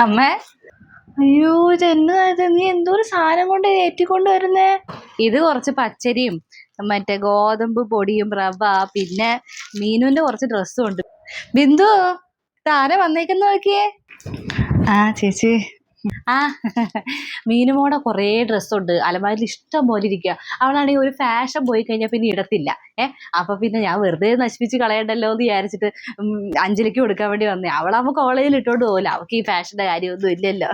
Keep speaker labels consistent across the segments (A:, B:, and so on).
A: അമ്മേ?
B: അയ്യോ ചെന്നത് നീ എന്തോ ഒരു സാധനം കൊണ്ട് ഏറ്റിക്കൊണ്ട് വരുന്നേ
A: ഇത് കുറച്ച് പച്ചരിയും മറ്റേ ഗോതമ്പ് പൊടിയും റവ പിന്നെ മീനുവിന്റെ കുറച്ച് ഡ്രസ്സും ഉണ്ട്. ബിന്ദു താരെ വന്നേക്കുന്ന നോക്കിയേ?
B: ആ ചേച്ചി.
A: ആ മീനുമോടെ കുറേ ഡ്രസ്സുണ്ട്. അലമാരിൽ ഇഷ്ടം പോലെ ഇരിക്കുക അവളാണെങ്കിൽ ഒരു ഫാഷൻ പോയി കഴിഞ്ഞാൽ പിന്നെ ഇടത്തില്ല. ഏ അപ്പൊ പിന്നെ ഞാൻ വെറുതെ നശിപ്പിച്ച് കളയണ്ടല്ലോ എന്ന് വിചാരിച്ചിട്ട് അഞ്ജലിക്ക് കൊടുക്കാൻ വേണ്ടി വന്നേ. അവളാകുമ്പോൾ കോളേജിൽ ഇട്ടോണ്ട് പോകില്ല അവൾക്ക് ഈ ഫാഷന്റെ കാര്യമൊന്നും ഇല്ലല്ലോ.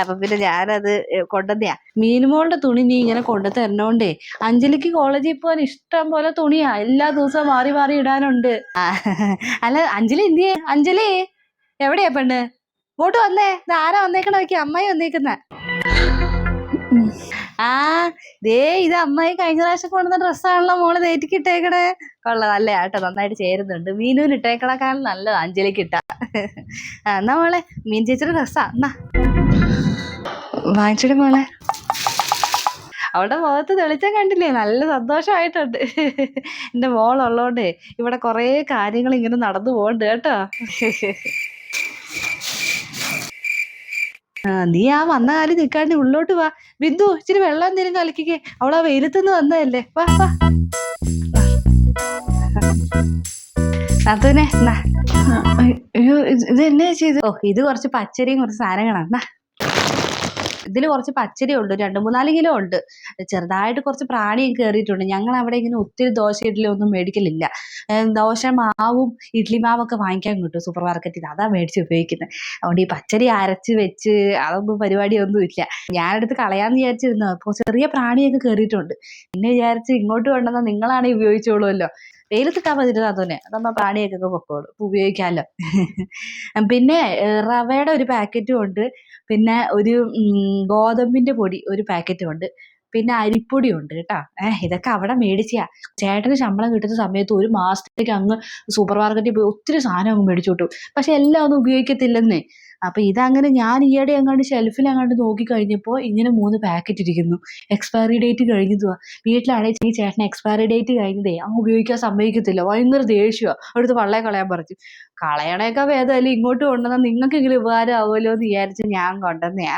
A: അപ്പൊ പിന്നെ ഞാനത് കൊണ്ടുവന്നെയാ. മീനുമോളുടെ തുണി നീ ഇങ്ങനെ കൊണ്ടു തരണോണ്ടേ. അഞ്ജലിക്ക് കോളേജിൽ പോകാൻ ഇഷ്ടം പോലെ തുണിയാ. എല്ലാ ദിവസവും മാറി മാറി ഇടാനുണ്ട്. അല്ല അഞ്ജലി എന്തിയേ? അഞ്ജലി എവിടെയാ പെണ്ണ്? ഇങ്ങോട്ട് അല്ലേ ആരാ വന്നേക്കണ നോക്കി അമ്മായി വന്നേക്കുന്ന. ആ ദേ ഇത് അമ്മായി കഴിഞ്ഞ പ്രാവശ്യം കൊണ്ടുവന്ന ഡ്രസ്സാണല്ലോ മോൾ. തേറ്റിക്ക് ഇട്ടേക്കണേ. കൊള്ളാം. നല്ല ആട്ടോ നന്നായിട്ട് ചേരുന്നുണ്ട്. മീനുവിന് ഇട്ടേക്കണക്കാൻ നല്ലത്. അഞ്ജലിക്ക് ഇട്ടാ. എന്നാ മോളെ മീൻ ചേച്ചിയുടെ ഡ്രസ്സാ. എന്നാ.
B: വാങ്ങിച്ചിട്ട് മോളെ.
A: അവളുടെ മുഖത്ത് തെളിച്ചം കണ്ടില്ലേ? നല്ല സന്തോഷമായിട്ടുണ്ട്. എന്റെ മോളുള്ളതുകൊണ്ട് ഇവിടെ കുറേ കാര്യങ്ങൾ ഇങ്ങനെ നടന്നു പോകുന്നുണ്ട് കേട്ടോ ആ നീ ആ വന്ന കാലി നിൽക്കാണ്ട് ഉള്ളോട്ട് വാ. ബിന്ദു ഇച്ചിരി വെള്ളം എന്തെങ്കിലും കലക്കിക്കേ. അവളാ വെയിലത്തുനിന്ന് വന്നതല്ലേ. വാ വാ. നാത്തൂനെ
B: ആ, അയ്യോ ഇത് എന്നെ എന്നാ ചെയ്തു?
A: ഓ ഇത് കുറച്ച് പച്ചരിയും കുറച്ച് സാധനങ്ങളാണ് ഇതിൽ കുറച്ച് പച്ചരി ഉണ്ട് രണ്ട് മൂന്നാൽ കിലോ ഉണ്ട്. ചെറുതായിട്ട് കുറച്ച് പ്രാണിയും കയറിയിട്ടുണ്ട് ഞങ്ങൾ അവിടെ ഇങ്ങനെ ഒത്തിരി ദോശ ഇഡ്ഡലി ഒന്നും മേടിക്കലില്ല. ദോശ മാവും ഇഡ്ഡലി മാവൊക്കെ വാങ്ങിക്കാൻ കിട്ടും സൂപ്പർ മാർക്കറ്റിൽ നിന്ന് അതാ മേടിച്ച് ഉപയോഗിക്കുന്നത് അതുകൊണ്ട് ഈ പച്ചരി അരച്ച് വെച്ച് അതൊന്നും പരിപാടിയൊന്നും ഇല്ല. ഞാനെടുത്ത് കളയാന്ന് വിചാരിച്ചിരുന്നു. അപ്പോൾ ചെറിയ പ്രാണിയൊക്കെ കയറിയിട്ടുണ്ട് പിന്നെ വിചാരിച്ച് ഇങ്ങോട്ട് കൊണ്ടുവന്നാൽ നിങ്ങളാണെങ്കിൽ ഉപയോഗിച്ചോളുമല്ലോ വെയിലത്തിട്ടാൽ മതി തന്നെ അതാകുമ്പോൾ പാടിയൊക്കെ പൊക്കോളൂ. ഉപയോഗിക്കാമല്ലോ. പിന്നെ റവയുടെ ഒരു പാക്കറ്റും ഉണ്ട്. പിന്നെ ഒരു ഗോതമ്പിന്റെ പൊടി ഒരു പാക്കറ്റും ഉണ്ട്. പിന്നെ അരിപ്പൊടി ഉണ്ട് കേട്ടോ. ഏഹ് ഇതൊക്കെ അവിടെ മേടിച്ചാ ചേട്ടന് ശമ്പളം കിട്ടുന്ന സമയത്ത് ഒരു മാസത്തേക്ക് അങ്ങ് സൂപ്പർ മാർക്കറ്റിൽ പോയി ഒത്തിരി സാധനം അങ്ങ് മേടിച്ചു കിട്ടും പക്ഷെ എല്ലാം ഒന്നും ഉപയോഗിക്കത്തില്ലെന്നേ. അപ്പൊ ഇതങ്ങനെ ഞാൻ ഈയിടെ അങ്ങോട്ട് ഷെൽഫിൽ അങ്ങോട്ട് നോക്കി കഴിഞ്ഞപ്പോൾ ഇങ്ങനെ മൂന്ന് പാക്കറ്റ് ഇരിക്കുന്നു. എക്സ്പയറി ഡേറ്റ് കഴിഞ്ഞതുവാ വീട്ടിലാണെങ്കിൽ ഈ ചേട്ടൻ എക്സ്പയറി ഡേറ്റ് കഴിഞ്ഞതേ അങ്ങ് ഉപയോഗിക്കാൻ സമ്മതിക്കത്തില്ല. ഭയങ്കര ദേഷ്യമാണ് അടുത്ത് വള്ളയെ കളയാൻ പറഞ്ഞു. കളയണേക്കാ ഭേദമല്ലേ ഇങ്ങോട്ട് കൊണ്ടുവന്നാൽ നിങ്ങൾക്കെങ്കിലും ഉപകാരം ആവുമല്ലോ എന്ന് വിചാരിച്ച് ഞാൻ കൊണ്ടുവന്നെയാ.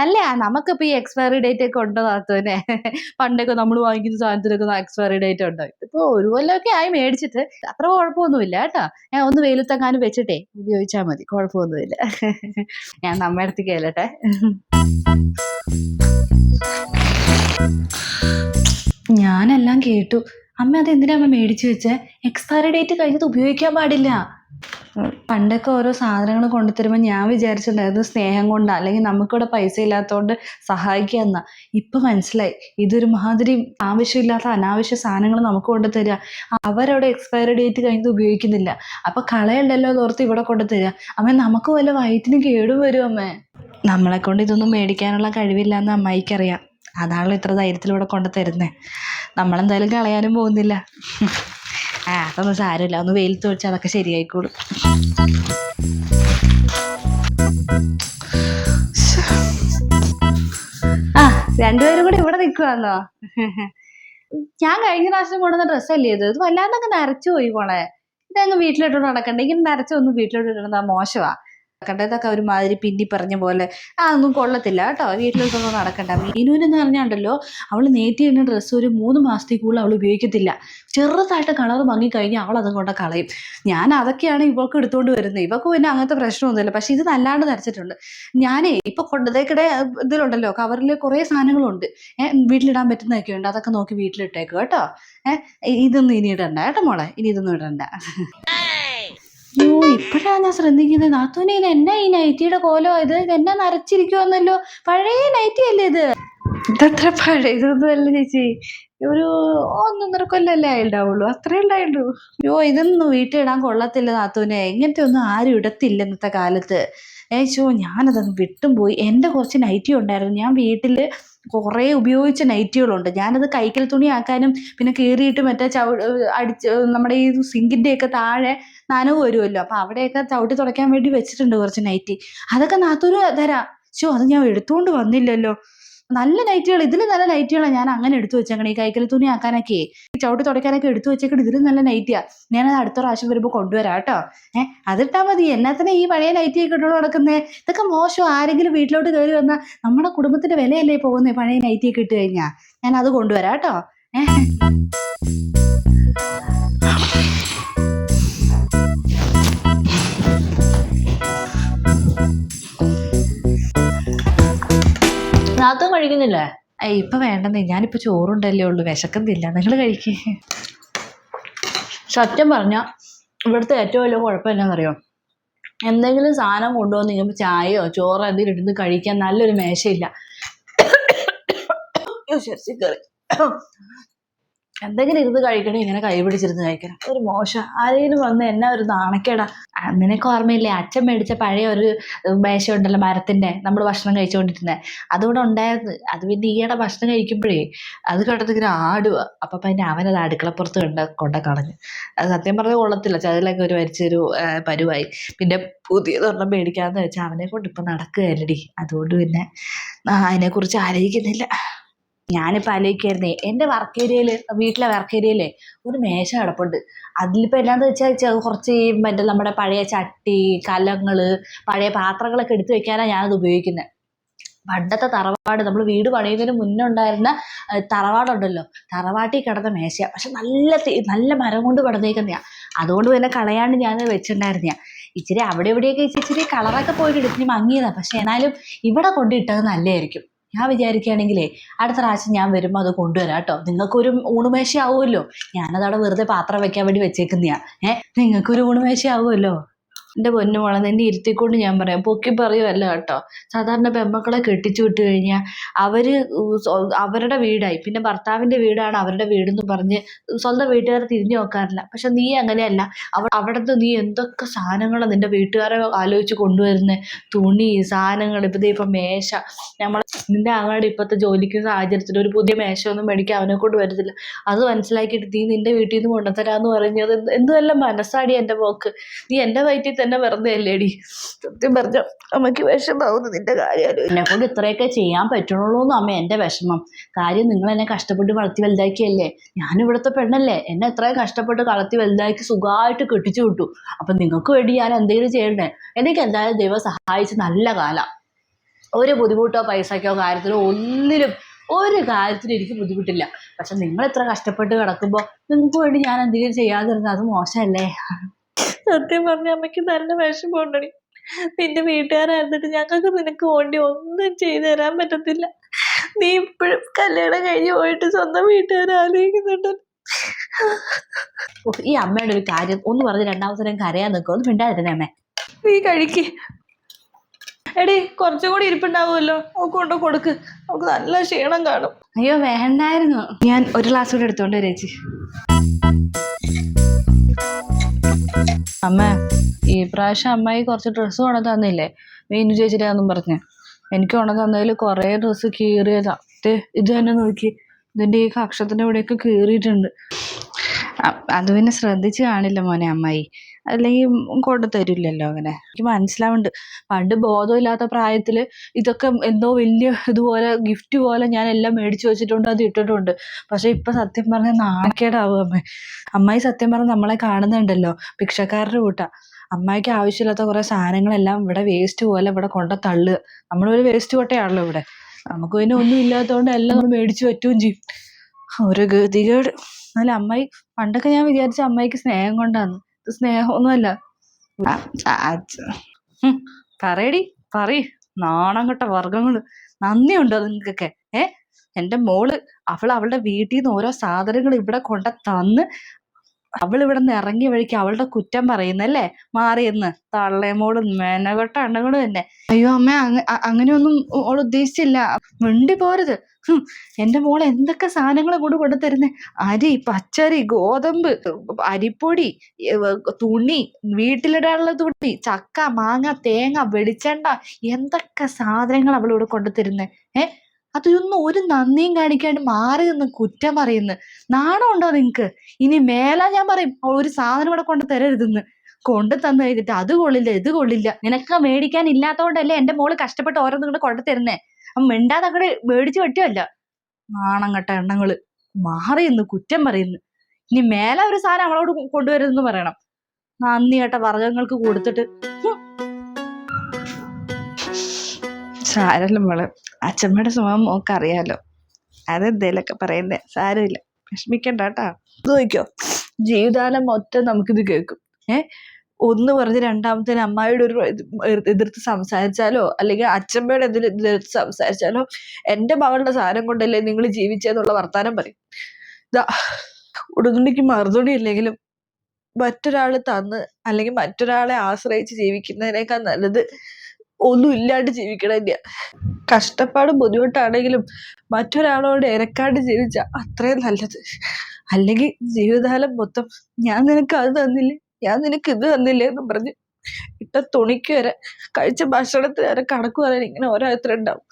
A: അല്ല നമുക്കിപ്പോ ഈ എക്സ്പയറി ഡേറ്റ് ഒക്കെ ഉണ്ടോ നാത്തോനെ പണ്ടൊക്കെ നമ്മൾ വാങ്ങിക്കുന്ന സാധനത്തിനൊക്കെ എക്സ്പയറി ഡേറ്റ് ഉണ്ടോ? ഇപ്പൊ ഒരു കൊല്ലമൊക്കെ ആയി മേടിച്ചിട്ട്. അത്ര കുഴപ്പമൊന്നുമില്ല കേട്ടോ. ഞാൻ ഒന്ന് വെയിലത്തെങ്ങാനും വെച്ചിട്ടേ ഉപയോഗിച്ചാൽ മതി. കുഴപ്പമൊന്നുമില്ല ഞാൻ നമ്മടുത്ത് അടുത്തേക്ക് കേളട്ടെ ഞാനെല്ലാം കേട്ടു. അമ്മ അത് എന്തിനാ അമ്മ മേടിച്ചു വെച്ചേ? എക്സ്പയറി ഡേറ്റ് കഴിഞ്ഞത് ഉപയോഗിക്കാൻ പാടില്ല. പണ്ടൊക്കെ ഓരോ സാധനങ്ങൾ കൊണ്ടുതരുമ്പോൾ ഞാൻ വിചാരിച്ചിട്ടുണ്ടായിരുന്നു സ്നേഹം കൊണ്ട് അല്ലെങ്കിൽ നമുക്കിവിടെ പൈസ ഇല്ലാത്തതുകൊണ്ട് സഹായിക്കുക എന്നാ. ഇപ്പൊ മനസ്സിലായി. ഇതൊരു മാതിരി ആവശ്യമില്ലാത്ത അനാവശ്യ സാധനങ്ങൾ നമുക്ക് കൊണ്ടുതരിക അവരവിടെ എക്സ്പയറി ഡേറ്റ് കഴിഞ്ഞത് ഉപയോഗിക്കുന്നില്ല. അപ്പൊ കളയണ്ടല്ലോ ഓർത്ത് ഇവിടെ കൊണ്ടുതരിക അമ്മ നമുക്ക് വല്ല വയറ്റിന് കേടും വരും അമ്മേ. നമ്മളെ കൊണ്ട് ഇതൊന്നും മേടിക്കാനുള്ള കഴിവില്ല എന്ന് അമ്മായിക്കറിയാം. അതാണല്ലോ ഇത്ര ധൈര്യത്തിലൂടെ കൊണ്ട് തരുന്നേ നമ്മളെന്തായാലും കളയാനും പോകുന്നില്ല. ആ അതൊന്നും സാരമില്ല. ഒന്ന് വെയിലത്ത് വെച്ചാൽ അതൊക്കെ ശരിയായിക്കോളും. ആ രണ്ടുപേരും കൂടെ ഇവിടെ നിൽക്കുവാന്നോ ഞാൻ കഴിഞ്ഞ പ്രാവശ്യം കൊണ്ടുവന്ന ഡ്രസ്സല്ലേ ഇത്? ഇത് വല്ലാണ്ടങ്ങ് നരച്ചു പോയി പോണേ ഇതങ്ങ് വീട്ടിലിട്ടോണ്ട് നടക്കണ്ടേ. ഇങ്ങനെ നരച്ചൊന്നും വീട്ടിലോട്ട് മോശമാ നടക്കേണ്ടതൊക്കെ ഒരുമാതിരി പിന്നി പറഞ്ഞ പോലെ. ആ ഒന്നും കൊള്ളത്തില്ല കേട്ടോ. വീട്ടിലൊക്കെ നടക്കണ്ട. മീനുവിനെന്ന് പറഞ്ഞാണ്ടല്ലോ അവൾ നേറ്റി ഇടുന്ന ഡ്രസ്സ് ഒരു മൂന്ന് മാസത്തേക്ക് കൂടുതൽ അവൾ ഉപയോഗിക്കത്തില്ല. ചെറുതായിട്ട് കളർ മങ്ങിക്കഴിഞ്ഞാൽ അവൾ അതും കൊണ്ട് കളയും. ഞാൻ അതൊക്കെയാണ് ഇവൾക്ക് എടുത്തുകൊണ്ട് വരുന്നത്. ഇവൾക്ക് പിന്നെ അങ്ങനത്തെ പ്രശ്നമൊന്നുമില്ല. പക്ഷെ ഇത് നല്ലാണ്ട് നരച്ചിട്ടുണ്ട് ഞാനേ ഇപ്പൊ കൊണ്ടതേക്കിടെ ഇതിലുണ്ടല്ലോ കവറിൽ കുറേ സാധനങ്ങളുണ്ട്. വീട്ടിലിടാൻ പറ്റുന്നതൊക്കെ ഉണ്ട്. അതൊക്കെ നോക്കി വീട്ടിലിട്ടേക്കും കേട്ടോ. ഏഹ് ഇതൊന്നും ഇനി ഇടണ്ട കേട്ടോ മോളെ. ഇനി ഇതൊന്നും ഇടണ്ട. ഇപ്പോഴാണ് ഞാൻ ശ്രദ്ധിക്കുന്നത്. നാത്തൂനെ എന്നാ ഈ നൈറ്റിയുടെ കോലോ? ഇത് ഇതെന്നാ നരച്ചിരിക്കുവന്നല്ലോ. പഴയ നൈറ്റി അല്ലേ ഇത്? ഇതത്ര പഴയതൊന്നും അല്ല ചേച്ചി. ഒരു ഒന്നൊന്നര കൊല്ലല്ലേ ഉണ്ടാവുള്ളൂ അത്രേ ഉണ്ടായുള്ളൂ അയ്യോ ഇതൊന്നും വീട്ടിൽ ഇടാൻ കൊള്ളത്തില്ല നാത്തൂനെ. ഇങ്ങനത്തെ ഒന്നും ആരും ഇടത്തില്ല ഇന്നത്തെ കാലത്ത്. ഏച്ചോ ഞാനതൊന്ന് വിട്ടും പോയി എന്റെ കുറച്ച് നൈറ്റി ഉണ്ടായിരുന്നു. ഞാൻ വീട്ടിൽ കുറേ ഉപയോഗിച്ച നൈറ്റികളുണ്ട് ഞാനത് കൈക്കൽ തുണി ആക്കാനും പിന്നെ കീറിയിട്ട് മറ്റേ ചവി അടിച്ച് നമ്മുടെ ഈ സിങ്കിന്റെയൊക്കെ താഴെ നനവ് വരുമല്ലോ. അപ്പം അവിടെയൊക്കെ ചവിട്ടി തുടയ്ക്കാൻ വേണ്ടി വെച്ചിട്ടുണ്ട് കുറച്ച് നൈറ്റി അതൊക്കെ നാത്തൂര് തരാം. ശോ അത് ഞാൻ എടുത്തുകൊണ്ട് വന്നില്ലല്ലോ. നല്ല നൈറ്റുകൾ ഇതിൽ നല്ല നൈറ്റുകളാണ് ഞാൻ അങ്ങനെ എടുത്തു വെച്ചേക്കണേ. ഈ കൈക്കൽ തുണി ആക്കാനൊക്കെ ചവിട്ടി തുടയ്ക്കാനൊക്കെ എടുത്തു വെച്ചേക്കണം ഇതിലും നല്ല നൈറ്റിയാ ഞാനത് അടുത്ത പ്രാവശ്യം വരുമ്പോൾ കൊണ്ടുവരാം കേട്ടോ. ഏഹ് അതിട്ടാ മതി. എന്നാത്തിനാ ഈ പഴയ നൈറ്റിയൊക്കെ ഒക്കെ നടക്കുന്നത് നടക്കുന്നേ. ഇതൊക്കെ മോശം. ആരെങ്കിലും വീട്ടിലോട്ട് കയറി വന്നാൽ നമ്മുടെ കുടുംബത്തിന്റെ വിലയല്ലേ പോകുന്നേ പഴയ നൈറ്റിയൊക്കെ ഇട്ട് കഴിഞ്ഞാൽ ഞാൻ അത് കൊണ്ടുവരാം കേട്ടോ. ഏഹ്
B: കഴിക്കുന്നില്ലേ
A: ഏയ് ഇപ്പൊ വേണ്ടെന്നേ. ഞാനിപ്പോ ചോറുണ്ടല്ലേ ഉള്ളൂ. വിശക്കുന്നില്ല നിങ്ങൾ കഴിക്കേ.
B: സത്യം പറഞ്ഞ ഇവിടുത്തെ ഏറ്റവും വലിയ കുഴപ്പം എന്നാണെന്നറിയോ എന്തെങ്കിലും സാധനം കൊണ്ടുവന്ന് കഴിയുമ്പോൾ ചായയോ ചോറോ എന്തെങ്കിലും ഇടുന്ന് കഴിക്കാൻ നല്ലൊരു മേശയില്ല. എന്തെങ്കിലും ഇരുന്ന് കഴിക്കണേ ഇങ്ങനെ കൈ പിടിച്ചിരുന്ന് കഴിക്കണം. ഒരു മോശം. ആരെങ്കിലും വന്ന് എന്നെ ഒരു നാണക്കേടാ.
A: നിനക്ക് ഓർമ്മയില്ലേ? അച്ഛൻ മേടിച്ച പഴയ ഒരു മേശ ഉണ്ടല്ലോ മരത്തിന്റെ നമ്മൾ ഭക്ഷണം കഴിച്ചുകൊണ്ടിരുന്നത് അതുകൂടെ ഉണ്ടായിരുന്നു. അത് പിന്നെ ഈയിടെ ഭക്ഷണം കഴിക്കുമ്പോഴേ അത് കണ്ടത് ഇങ്ങനെ ആടുക അപ്പൊ പിന്നെ അവനത് അടുക്കളപ്പുറത്ത് കണ്ട കൊണ്ട കളഞ്ഞു. അത് സത്യം പറഞ്ഞാൽ കൊള്ളത്തില്ല. ചതിലൊക്കെ ഒരു വരിച്ചൊരു പരുവായി. പിന്നെ പുതിയതൊരെണ്ണം മേടിക്കാന്ന് വെച്ചാൽ അവനെ കൊണ്ട് ഇപ്പൊ നടക്കുകയല്ലടി. അതുകൊണ്ട് പിന്നെ അതിനെക്കുറിച്ച് ആലോചിക്കുന്നില്ല. ഞാനിപ്പോൾ ആലോചിക്കായിരുന്നേ എന്റെ വർക്ക് ഏരിയയിൽ വീട്ടിലെ വർക്ക് ഏരിയയിൽ ഒരു മേശ കിടപ്പുണ്ട്. അതിലിപ്പോൾ എന്നാന്ന് വെച്ചാൽ കുറച്ച് മറ്റേ നമ്മുടെ പഴയ ചട്ടി കലങ്ങൾ പഴയ പാത്രങ്ങളൊക്കെ എടുത്തു വെക്കാനാണ് ഞാനത് ഉപയോഗിക്കുന്നത് പണ്ടത്തെ തറവാട് നമ്മൾ വീട് പണിയുന്നതിന് മുന്നേ ഉണ്ടായിരുന്ന തറവാടുണ്ടല്ലോ. തറവാട്ടിൽ കിടന്ന മേശ പക്ഷെ നല്ല നല്ല മരം കൊണ്ട് പടന്നേക്കുന്നതാണ് അതുകൊണ്ട് തന്നെ കളയാണ്ട് ഞാൻ വെച്ചിട്ടുണ്ടായിരുന്ന ഇച്ചിരി അവിടെ എവിടെയൊക്കെ ഇച്ചിരി കളറൊക്കെ പോയിട്ട് എടുത്തിന് മങ്ങിയതാണ് പക്ഷെ എന്നാലും ഇവിടെ കൊണ്ടിട്ടത് നല്ലതായിരിക്കും. ഞാൻ വിചാരിക്കുകയാണെങ്കിലേ അടുത്ത പ്രാവശ്യം ഞാൻ വരുമ്പോൾ അത് കൊണ്ടുവരാം കേട്ടോ. നിങ്ങൾക്കൊരു ഊണുമേശ ആവുമല്ലോ ഞാനതവിടെ വെറുതെ പാത്രം വെക്കാൻ വേണ്ടി വെച്ചേക്കുന്നതാണ് ഏഹ് നിങ്ങൾക്കൊരു ഊണുമേശ ആവുമല്ലോ എന്റെ പൊന്നു മോളെ നിന്നെ ഇരുത്തിക്കൊണ്ട് ഞാൻ പറയാം. പൊക്കി പറയുമല്ല കേട്ടോ. സാധാരണ പെമ്മക്കളെ കെട്ടിച്ചു വിട്ട് കഴിഞ്ഞാൽ അവർ അവരുടെ വീടായി. പിന്നെ ഭർത്താവിന്റെ വീടാണ് അവരുടെ വീടെന്ന് പറഞ്ഞ് സ്വന്തം വീട്ടുകാരെ തിരിഞ്ഞു നോക്കാറില്ല. പക്ഷെ നീ അങ്ങനെയല്ല. അവ അവിടുന്ന് നീ എന്തൊക്കെ സാധനങ്ങളാണ് നിന്റെ വീട്ടുകാരെ ആലോചിച്ച് കൊണ്ടുവരുന്നത് തുണി സാധനങ്ങൾ ഇപ്പം ഇപ്പം മേശ. നമ്മൾ നിന്റെ അങ്ങാടി ഇപ്പോഴത്തെ ജോലിക്ക് സാഹചര്യത്തിൽ ഒരു പുതിയ മേശ ഒന്നും മേടിക്കാൻ അവനെ കൊണ്ട് വരത്തില്ല. അത് മനസ്സിലാക്കിയിട്ട് നീ നിന്റെ വീട്ടിൽ നിന്ന് കൊണ്ടുതരാന്ന് പറഞ്ഞത് എന്ത് എന്തുവല്ല മനസ്സാടി എന്റെ പോക്ക്. നീ എന്റെ വയറ്റിൽ തന്നെ വെറുതെ അല്ലേടി? സത്യം പറഞ്ഞ അമ്മയ്ക്ക് വിഷമാവുന്നു നിന്റെ കാര്യം എന്നെ കൊണ്ട് ഇത്രയൊക്കെ ചെയ്യാൻ പറ്റണുള്ളൂ എന്ന് അമ്മ എന്റെ വിഷമം. കാര്യം നിങ്ങൾ എന്നെ കഷ്ടപ്പെട്ട് വളർത്തി വലുതാക്കിയല്ലേ? ഞാൻ ഇവിടുത്തെ പെണ്ണല്ലേ? എന്നെ എത്രയും കഷ്ടപ്പെട്ട് വളർത്തി വലുതാക്കി സുഖമായിട്ട് കെട്ടിച്ചു വിട്ടു. അപ്പം നിങ്ങൾക്ക് വേണ്ടി ഞാൻ എന്തെങ്കിലും ചെയ്യണ്ടേ? എനിക്ക് എന്തായാലും ദൈവം സഹായിച്ച് നല്ല കാലം. ഒരു ബുദ്ധിമുട്ടോ പൈസക്കോ കാര്യത്തിലോ ഒന്നിലും ഒരു കാര്യത്തിനും എനിക്ക് ബുദ്ധിമുട്ടില്ല. പക്ഷെ നിങ്ങൾ ഇത്ര കഷ്ടപ്പെട്ട് കിടക്കുമ്പോൾ നിങ്ങൾക്ക് വേണ്ടി ഞാൻ എന്തെങ്കിലും ചെയ്യാതിരുന്നത് അത് മോശമല്ലേ?
B: സത്യം പറഞ്ഞ അമ്മയ്ക്ക് നല്ല വിഷമമുണ്ടടി. നിന്റെ വീട്ടുകാരായിരുന്നിട്ട് ഞങ്ങൾക്ക് നിനക്ക് വേണ്ടി ഒന്നും ചെയ്തു തരാൻ പറ്റത്തില്ല. നീ ഇപ്പോഴും കല്യാണം കഴിഞ്ഞ് പോയിട്ട് സ്വന്തം വീട്ടുകാരെ ആലോചിക്കുന്നുണ്ട്.
A: ഈ അമ്മയുടെ ഒരു കാര്യം ഒന്ന് പറഞ്ഞ് രണ്ടാമത്തെ കരയാൻ നിൽക്കും. ഒന്ന് മിണ്ടാതിരുന്നേ അമ്മേ.
B: നീ കഴിക്ക്. എടി കുറച്ചും കൂടി ഇരിപ്പുണ്ടാവുമല്ലോ. നമുക്ക് കൊണ്ട് കൊടുക്ക്. നമുക്ക് നല്ല ക്ഷീണം കാണും.
A: അയ്യോ വേണ്ടായിരുന്നു. ഞാൻ ഒരു ഗ്ലാസ് കൂടെ എടുത്തോണ്ട് വരേച്ചി ചേച്ചി. അമ്മ ഈ പ്രാവശ്യം അമ്മായി കുറച്ച് ഡ്രസ്സ് കൊണ്ടു തന്നില്ലേ? മീനു ചേച്ചിയുടെയാന്നും പറഞ്ഞു. എനിക്ക് കൊണ്ടു തന്നതിൽ കുറേ ഡ്രസ്സ് കീറിയതാ. ഇത് തന്നെ നോക്കി. ഇതിന്റെ ഈ കക്ഷത്തിന്റെ ഇവിടെയൊക്കെ കീറിയിട്ടുണ്ട്. അത് പിന്നെ ശ്രദ്ധിച്ച് കാണില്ല മോനെ അമ്മായി. അല്ലെങ്കിൽ കൊണ്ടു തരില്ലല്ലോ അങ്ങനെ. എനിക്ക് മനസ്സിലാവുന്നുണ്ട്. പണ്ട് ബോധമില്ലാത്ത പ്രായത്തിൽ ഇതൊക്കെ എന്തോ വലിയ ഇതുപോലെ ഗിഫ്റ്റ് പോലെ ഞാൻ എല്ലാം മേടിച്ചു വെച്ചിട്ടുണ്ട് അത് ഇട്ടിട്ടുണ്ട്. പക്ഷെ ഇപ്പൊ സത്യം പറഞ്ഞാൽ നാണക്കേടാവും അമ്മ. അമ്മായി സത്യം പറഞ്ഞാൽ നമ്മളെ കാണുന്നുണ്ടല്ലോ ഭിക്ഷക്കാരുടെ കൂട്ടാ. അമ്മായിക്ക് ആവശ്യമില്ലാത്ത കുറെ സാധനങ്ങളെല്ലാം ഇവിടെ വേസ്റ്റ് പോലെ ഇവിടെ കൊണ്ട തള്ളുക നമ്മളൊരു വേസ്റ്റ് കൊട്ടയാണല്ലോ ഇവിടെ. നമുക്ക് പിന്നെ ഒന്നും ഇല്ലാത്തതുകൊണ്ട് എല്ലാം നമ്മൾ മേടിച്ചു പറ്റുകയും ചെയ്യും. ഒരു ഗതികേട്. എന്നാലും അമ്മായി പണ്ടൊക്കെ ഞാൻ വിചാരിച്ച അമ്മായിക്ക് സ്നേഹം ഇത് സ്നേഹമൊന്നുമല്ല പറയടി പറ നാണം കെട്ട വർഗങ്ങൾ നന്ദിയുണ്ടോ നിങ്ങൾക്കൊക്കെ. ഏ എന്റെ മോൾ അവൾ അവളുടെ വീട്ടിൽ നിന്ന് ഓരോ സാധനങ്ങൾ ഇവിടെ കൊണ്ട തന്ന് അവൾ ഇവിടെ നിന്ന് ഇറങ്ങിയ വഴിക്ക് അവളുടെ കുറ്റം പറയുന്നല്ലേ? മാറിയെന്ന് തള്ളേമോളും മേനകെട്ട അണ്ണകളും തന്നെ. അയ്യോ അമ്മ അങ്ങ അങ്ങനെയൊന്നും ഓൾ ഉദ്ദേശിച്ചില്ല. മിണ്ടി പോരുത്. എന്റെ മോൾ എന്തൊക്കെ സാധനങ്ങൾ കൂടെ കൊണ്ടുതരുന്നേ അരി പച്ചരി ഗോതമ്പ് അരിപ്പൊടി തുണി വീട്ടിലിടാനുള്ള തുണി ചക്ക മാങ്ങ തേങ്ങ വെളിച്ചെണ്ണ എന്തൊക്കെ സാധനങ്ങൾ അവളിവിടെ കൊണ്ടു തരുന്നേ ഏ? അതൊന്നും ഒരു നന്ദിയും കാണിക്കാണ്ട് മാറി നിന്ന് കുറ്റം പറയുന്നു. നാണമുണ്ടോ നിങ്ങക്ക്? ഇനി മേല ഞാൻ പറയും ഒരു സാധനം ഇവിടെ കൊണ്ട് തരരുതെന്ന്. കൊണ്ട് തന്നു കഴിഞ്ഞിട്ട് അത് കൊള്ളില്ല ഇത് കൊള്ളില്ല. നിനക്ക് മേടിക്കാൻ ഇല്ലാത്തതുകൊണ്ടല്ലേ എന്റെ മോൾ കഷ്ടപ്പെട്ട് ഓരോന്നും കൂടെ കൊണ്ടു തരുന്നേ? അപ്പം മിണ്ടാതെ അങ്ങോട്ട് മേടിച്ചു പറ്റുമല്ല നാണം കെട്ട എണ്ണങ്ങൾ. മാറിയെന്ന് കുറ്റം പറയുന്നു. ഇനി മേലെ ഒരു സാധനം അവളോട് കൊണ്ടുവരുന്നു പറയണം. നന്ദി കേട്ട വർഗങ്ങൾക്ക് കൊടുത്തിട്ട് സാരല്ല മോൾ അച്ഛമ്മയുടെ സ്വഭാവം മോക്ക് അറിയാലോ അതെന്തേലൊക്കെ പറയുന്നേ സാരമില്ല. വിഷമിക്കണ്ട കേട്ടാ ചോദിക്കോ ജീവിതകാലം മൊത്തം നമുക്കിത് കേൾക്കും. ഏ? ഒന്ന് പറഞ്ഞ് രണ്ടാമത്തേന് അമ്മായിയുടെ ഒരു എതിർത്ത് സംസാരിച്ചാലോ അല്ലെങ്കിൽ അച്ഛമ്മയുടെ എതിർ എതിർത്ത് സംസാരിച്ചാലോ എന്റെ മകളുടെ സാരം കൊണ്ടല്ലേ നിങ്ങൾ ജീവിച്ചെന്നുള്ള വർത്താനം പറയും. ഇതാ ഉടുതുണിക്ക് മറുതുണി ഇല്ലെങ്കിലും മറ്റൊരാൾ തന്ന് അല്ലെങ്കിൽ മറ്റൊരാളെ ആശ്രയിച്ച് ജീവിക്കുന്നതിനേക്കാൾ നല്ലത് ഒന്നും ഇല്ലാണ്ട് ജീവിക്കണം കഷ്ടപ്പാട് ബുദ്ധിമുട്ടാണെങ്കിലും മറ്റൊരാളോട് ഇരക്കാണ്ട് ജീവിച്ച അത്രയും നല്ലത്. അല്ലെങ്കിൽ ജീവിതകാലം മൊത്തം ഞാൻ നിനക്ക് അത് തന്നില്ലേ? ഞാൻ നിനക്ക് ഇത് തന്നില്ലേ എന്ന് പറഞ്ഞ് ഇട്ട തുണിക്ക് വരെ കഴിച്ച ഭക്ഷണത്തിന് വരെ കണക്ക് പറയാൻ ഇങ്ങനെ ഓരോരുത്തരുണ്ടാവും.